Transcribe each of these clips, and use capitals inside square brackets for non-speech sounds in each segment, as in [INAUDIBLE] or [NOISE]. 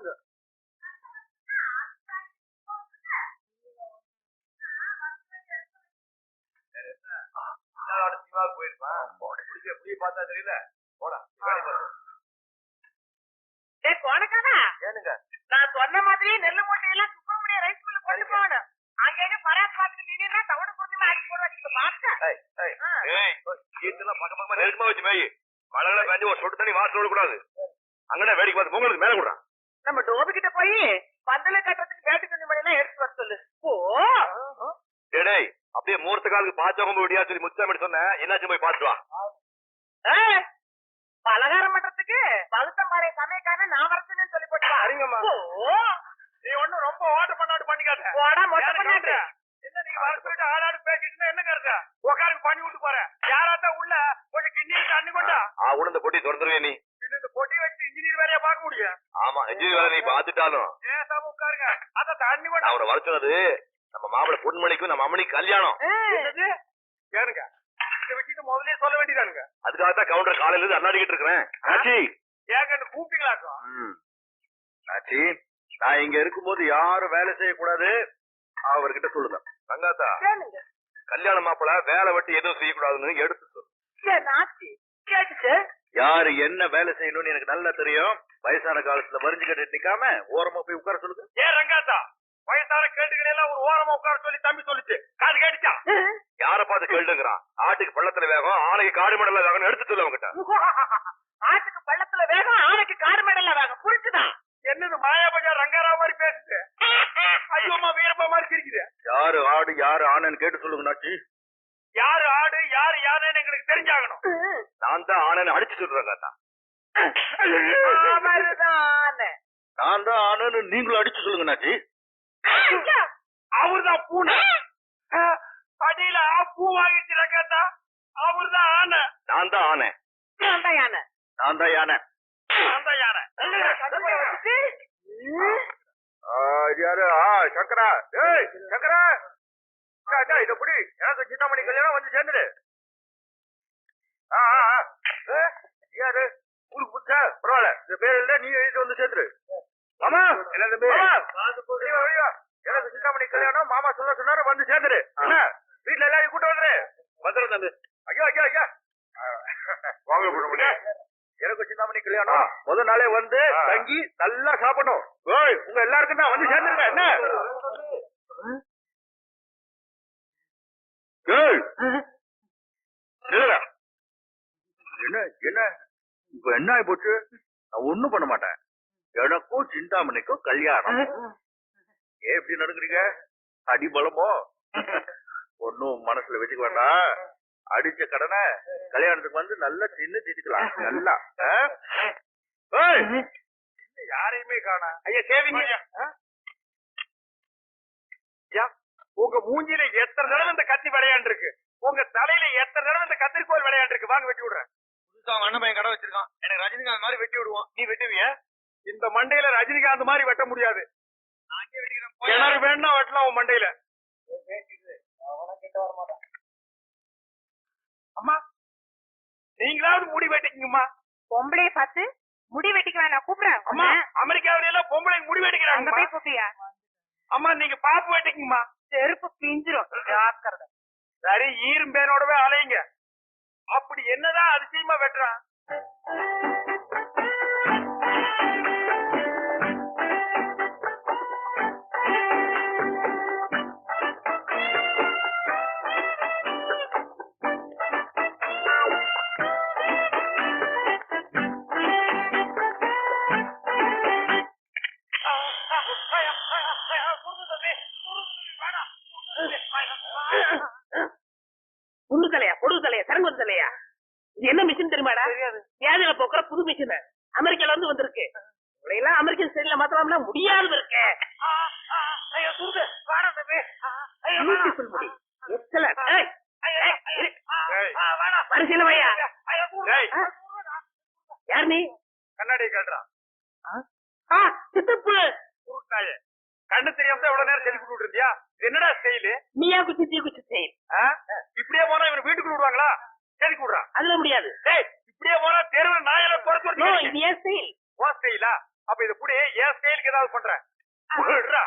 பாத்துங்க சினிமாவுக்கு போயிருப்பான் புளிய பார்த்தா தெரியல போடா ஏனுங்க நான் சொன்ன மாதிரி நெல்லு மூட்டையெல்லாம் சுப்பிரமணிய ரைஸ் மில்ல கொண்டு போகணும். அங்கங்க பராத் பார்த்துட்டு நின்னா தவிடு கொஞ்சமா ஆக்கி போட வச்சுக்க பாத்தேன் ஏய், ஏய், ஏய், கீத்தெல்லாம் பக்கம் பக்கமா நெருக்கமா வச்சு மேய். மழை பெஞ்சு ஒரு சொட்டு தண்ணி வாசல் விடக்கூடாது. அங்கடா வேடிக்கை பார்த்து பொங்கலுக்கு மேல விடுறான் நம்ம டோபு கிட்ட போய் பந்தல கட்டுறதுக்கு வேட்டு துணி மணி எல்லாம் எடுத்து வர சொல்லு. ஓ டேய் அப்படியே மூர்த்த காலுக்கு பாச்சவங்க விடியா சொல்லி முத்தாமடி சொன்னேன் என்னாச்சும் போய் பாத்துட்டு வா. பலகாரம் பண்றதுக்கு பகுத்த மாதிரி சமயக்காரன் நான் வரச்சுன்னு சொல்லி போட்டு. ஓ நீ ஒண்ணும் ரொம்ப ஆர்டர் பண்ணாட்டு பண்ணிக்காத. போடா மொட்டை பண்ணாட்டு என்ன நீங்க வர சொல்லிட்டு ஆடாடு பேசிட்டு என்ன கருத்து? உட்காருக்கு பண்ணி விட்டு போறேன் யாராத்தான் உள்ள? கொஞ்சம் கிண்ணி தண்ணி கொண்டா. ஆ உளுந்த பொட்டி திறந்துருவே நீ? இந்த பொட்டி வச்சு இன்ஜினியர் வேலையா பார்க்க முடியும். ஆமா இன்ஜினியர் வேலை நீ பாத்துட்டாலும் அவரை வர சொன்னது நம்ம மாப்பிள பொன்மணிக்கும் நம்ம அம்மனிக்கு கல்யாணம். கேளுங்க. இந்த விஷயத்தை சொல்ல வேண்டியதானுங்க. அதுக்காக தான் கவுண்டர் காலையில இருந்து அல்லாடிக்கிட்டு இருக்கிறேன். ஆச்சி. ஏங்க கூப்பிட்டீங்களாக்கும்? ஆச்சி நான் இங்க இருக்கும்போது யாரும் வேலை செய்யக்கூடாது. அவர்கிட்ட சொல்லுங்க ரங்காத்தா கல்யாண மாப்பிள வேலை வெட்டி எதுவும் செய்யக்கூடாதுன்னு எடுத்து சொல்லு. யாரு என்ன வேலை செய்யணும்னு எனக்கு நல்லா தெரியும். வயசான காலத்துல வரிஞ்சு கட்டிட்டு நிக்காம ஓரமா போய் உட்கார சொல்லுங்க. ஏன் ரங்காத்தா வயசான கேட்டுகளை எல்லாம் ஒரு ஓரமா உட்கார சொல்லி தம்பி சொல்லிச்சு. காது கேட்டுச்சா? யார பார்த்து கேளுங்கிறான் ஆட்டுக்கு பள்ளத்துல வேகம் ஆணைக்கு காடு மடல வேகம் எடுத்து சொல்லு அவங்கிட்ட. [LAUGHS] ஆட்டுக்கு பள்ளத்துல வேகம் ஆனைக்கு காடு மேடல வேகம். புரிச்சுதான் என்னது மாயாபஜா ரங்காரா மாதிரி பேசுது? [LAUGHS] ஐயோமா வீரப்பா மாதிரி சிரிக்குது. யாரு ஆடு யாரு ஆனன்னு கேட்டு சொல்லுங்க நாச்சி. யாரு ஆடு யாரு யானைன்னு எங்களுக்கு தெரிஞ்சாகணும். நான் தான் ஆனன்னு அடிச்சு சொல்றேன் காத்தா. நான் தான் ஆனன்னு நீங்களும் அடிச்சு சொல்லுங்க நாச்சி. அவர்தான் பூனை. அடியில பூ வாங்கிச்சு ரங்கத்தா அவர்தான் ஆனை. நான் தான் ஆனை. நான் தான் யானை. நான் தான் யானை. நான் தான் யானை. யாரு? ஆ சங்கரா. ஏய் சங்கரா. இத புடி. எனக்கு சின்னமணி கல்யாணம் வந்து சேர்ந்துடு. ஆ யாரு? ஊருக்கு புதுசா பரவாயில்ல. இந்த பேர் இல்ல நீ எழுதிட்டு வந்து சேர்ந்துடு மாமா! என்னது பேர்? எனக்கு சின்னமணி கல்யாணம். மாமா சொல்ல சொன்னாரு வந்து சேர்ந்துடு என்ன? வீட்டுல எல்லாரையும் கூட்டு வந்துரு. வந்துடும் தம்பி. ஐயோ ஐயோ ஐயா! வாங்க போட எனக்கு சின்னமணி கல்யாணம். முத நாளே வந்து தங்கி நல்லா சாப்பிடணும். உங்க எல்லாருக்கும் தான் வந்து சேர்ந்துருங்க. என்ன. என்ன என்ன? இப்ப என்ன ஆயி போச்சு? நான் ஒண்ணும் பண்ண மாட்டேன். எனக்கும் சிந்தாமணிக்கும் கல்யாணம். ஏன் இப்படி நடக்குறீங்க அடி பலமோ? ஒன்னும் மனசுல வச்சுக்க வேண்டாம். அடிச்ச கடனை கல்யாணத்துக்கு வந்து நல்லா தின்னு தீட்டுக்கலாம் நல்லா. யாரையுமே காணா. ஐயா சேவிங்க. ஐயா. உங்க மூஞ்சில எத்தனை தடவை இந்த கத்தி விளையாண்டு இருக்கு உங்க தலையில எத்தனை தடவை இந்த கத்திரிக்கோல் விளையாண்டு இருக்கு வாங்க வெட்டி விடுறேன். புதுசா அண்ணன் பையன் கடை வச்சிருக்கான். எனக்கு ரஜினிகாந்த் மாதிரி வெட்டி விடுவோம் நீ வெட்டுவிய? இந்த மண்டையில ரஜினிகாந்த் மாதிரி வெட்ட முடியாது. கிணறு வேணா வெட்டலாம் உன் மண்டையில. அம்மா நீங்களாவது முடி வெட்டிக்கீங்கம்மா. பொம்பளைய பார்த்து முடி வெட்டிக்க வேணாம் கூப்பிடுறேன் அம்மா அமெரிக்காவில எல்லாம் பொம்பளை முடி அங்க வெட்டிக்கிறாங்க போய் கூப்பியா அம்மா நீங்க பாப்பு வெட்டிக்கீங்கம்மா. செருப்பு பிஞ்சிரும் சரி ஈரும் பேனோடவே அலையுங்க. அப்படி என்னதான் அதிசயமா வெட்டுறான்? முடியாது இருக்கு. Beautiful முடி. Excellent. ஏய், ஏய், இரு. வரிசையில வையா டேய், யார் நீ? கண்ணாடி கட்டுறான் ஆ, சித்தப்பு. கண்ணு தெரியாம தான் இவ்வளவு நேரம் செல்ஃபி விட்டு இருந்தியா? இது என்னடா ஸ்டைலு நீயா குச்சி தீ குச்சி செயின் இப்படியே போனா இவன் வீட்டுக்குள்ள விடுவாங்களா? செதுக்கி விடுறான் அதுல முடியாது டேய் இப்படியே போனா தெருவில் நாயெல்லாம் குறைச்சு நோ வருது இது ஏன் ஸ்டைல் ஓ ஸ்டைலா அப்ப இத புடி என் ஸ்டைலுக்கு ஏதாவது பண்றேன் விட்றா.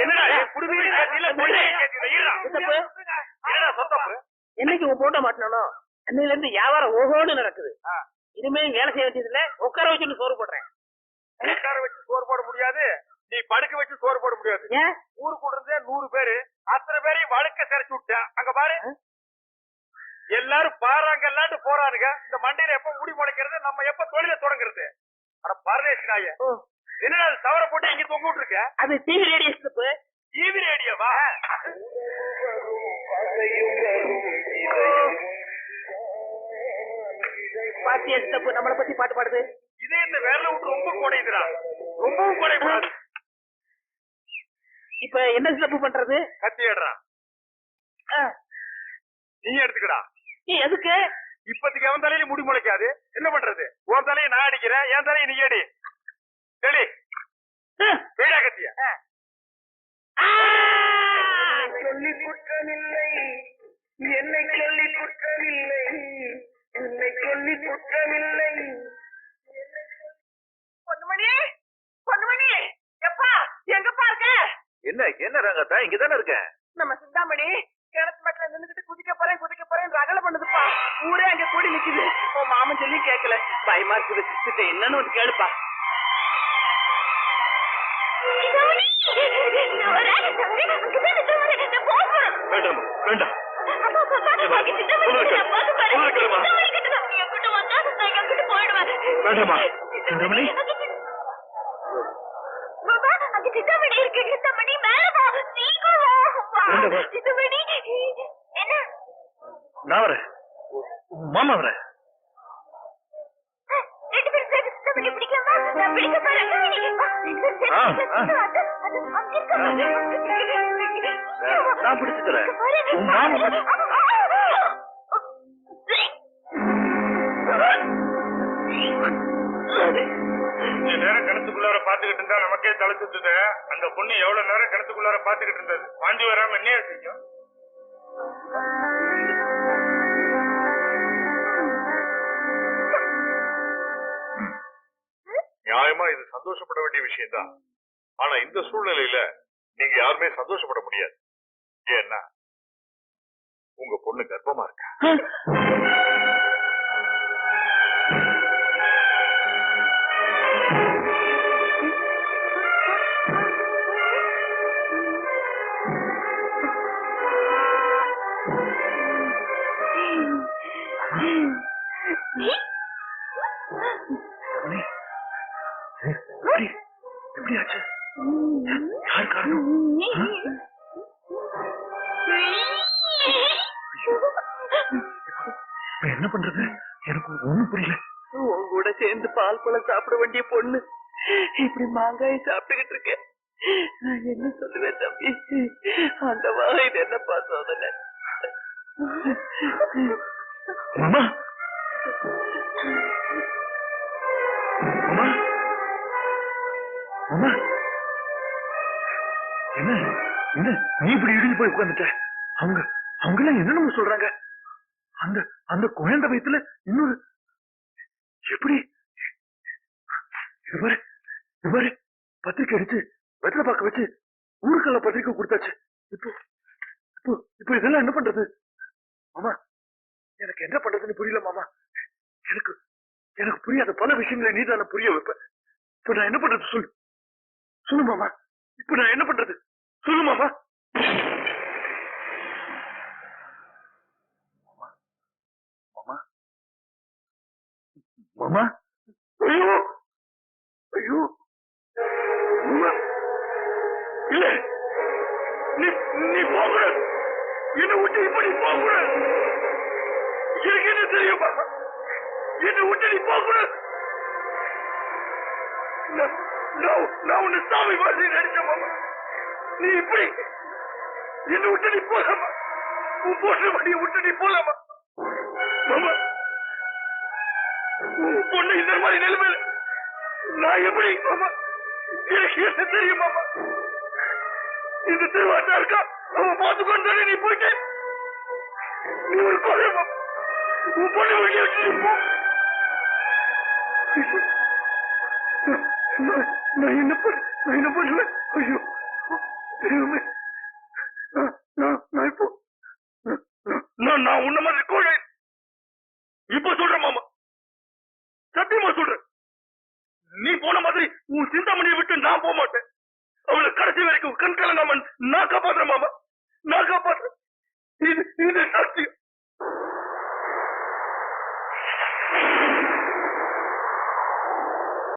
என்னடா என் குடுமையை கேட்டியில கொள்ளையை கேட்டியில இருடா. சித்தப்பு, என்னடா சொத்தப்பு என்னைக்கு உன் போட்டோ மாட்டணும் அன்னையில இருந்து வியாபாரம் ஓஹோன்னு நடக்குது ஆ. இனிமே வேலை செய்ய வேண்டியது இல்ல உட்கார வச்சுட்டு சோறு போடுறேன். உட்கார வச்சு சோறு போட முடியாது. நீ படுக்க வச்சு சோறு போட முடியாது. ஏன்? ஊருக்குள்ள இருந்தே நூறு பேரு. அத்தனை பேரையும் வழுக்க சிறைச்சு விட்டேன். அங்க பாரு. எல்லாரும் பாறாங்கல்லாண்டு போறானுங்க. இந்த மண்டையில எப்ப முடி முளைக்கிறது? நம்ம எப்ப தொழில தொடங்குறது? அட பரதேசி நாய. அது சவர போட்டு இங்க தொங்க விட்டுருக்க? அது டிவி ரேடியோ டிவி ரேடியோவா பாத்தியா சித்தப்பு நம்மளை பத்தி பாட்டு பாடுது? இதே இந்த வேலை விட்டு ரொம்ப குடையுதுடா ரொம்பவும் குடையக்கூடாது இப்ப என்ன சித்தப்பு பண்றது? கத்தி ஏடுறா. நீ எடுத்துக்கடா. நீ எதுக்கு? இப்பத்துக்கு எவன் தலையில முடி முளைக்காது. என்ன பண்றது? உன் தலையை நான் அடிக்கிறேன் என் தலையை நீ அடி சரி ஆ, வேடா கத்திய! சொல்லி குற்றமில்லை. என்னை சொல்லி குற்றமில்லை. என்னை சொல்லி குற்றமில்லை. பொன்னுமணி எப்பா எங்கப்பா இருக்க? என்ன என்ன ரங்கத்தா இங்க தானே இருக்கேன் நம்ம சிந்தாமணி கிணத்து மட்டில நின்னுகிட்டு குதிக்க போறேன் குதிக்க போறேன் ரகல பண்ணுதுப்பா. ஊரே அங்க கூடி நிக்குது. உன் மாமன் சொல்லி கேட்கல பயமா இருக்குது. என்னன்னு வந்து கேளுப்பா. வேண்டாம் வேண்டாம். வேண்டாமா ரமணி நான் வரேன். மாமா வரேன். ஆ. நான் நேரம் கிணத்துக்குள்ளார பாத்துக்கிட்டு இருந்தா நமக்கே தலை சுத்துது அந்த பொண்ணு எவ்வளவு நேரம் கிணத்துக்குள்ளார பாத்துக்கிட்டு இருந்தது? வாந்தி வராம என்ன செய்யும்? நியாயமா இது சந்தோஷப்பட வேண்டிய விஷயம்தான். ஆனா இந்த சூழ்நிலையில நீங்க யாருமே சந்தோஷப்பட முடியாது. ஏன்னா உங்க பொண்ணு கர்ப்பமா இருக்கா? எனக்கு ஒண்ணும் புரியல. உன் கூட சேர்ந்து பால் பழம் சாப்பிட வேண்டிய பொண்ணு. இப்படி மாங்காய் சாப்பிட்டுக்கிட்டு இருக்கேன். நான் என்ன சொல்லுவேன் தம்பி? அந்த வாழை இது என்னப்பா சோதனை? என்ன? என்ன? நீ இப்படி இடிஞ்சு போய் உட்கார்ந்துட்ட? அவங்க அவங்க எல்லாம் என்னென்னமோ சொல்றாங்க. அந்த அந்த குழந்தை வயத்துல இன்னொரு எப்படி? இது பாரு இது பத்திரிக்கை அடிச்சு வெத்தலை பார்க்க வச்சு ஊருக்கெல்லாம் பத்திரிக்கை கொடுத்தாச்சு. இப்போ இப்போ இப்போ இதெல்லாம் என்ன பண்றது? மாமா எனக்கு என்ன பண்றதுன்னு புரியல மாமா. எனக்கு எனக்கு புரியாத பல விஷயங்களை நீ தானே புரிய வைப்ப. இப்ப நான் என்ன பண்றது சொல்லு? சொல்லு மாமா. இப்ப நான் என்ன பண்றது? சொல்லு மாமா. மாமா ஐயோ ஐயோ மாமா இல்ல நீ நீ போகக்கூடாது என்னை விட்டு இப்படி போகக்கூடாது எனக்கு என்ன தெரியுமா என்ன என்னை விட்டு நீ போகக்கூடாது நான் உன்னை சாமி மாதிரி நடிச்ச மாமா நீ இப்படி என்ன விட்டு நீ போகலாமா உன் போன்ற வண்டியை விட்டு நீ போலாமா மாமா பொண்ணு இந்த மாதிரி நிலைமையில நான் எப்படி மாமா? எனக்கு என்ன தெரியும் மாமா? இந்த திருவாட்டா இருக்கா? அவன் பார்த்துக்கொண்டு நீ போயிட்டு? நீ ஒரு கொலை மாமா. உன் பொண்ணு வெளியே வச்சு போ. நான் என்ன பண்ண நான் என்ன பண்ணல? ஐயோ. தெய்வமே. நான் நான் இப்போ நான் நான் உன்ன மாதிரி கோழை சத்தியமா சொல்றேன். நீ போன மாதிரி உன் சிந்தாமணியை விட்டு நான் போக மாட்டேன். அவளை கடைசி வரைக்கும் கண் கலங்காம நான் காப்பாத்துறேன் மாமா. நான் காப்பாத்துறேன். இது இது சத்தியம்.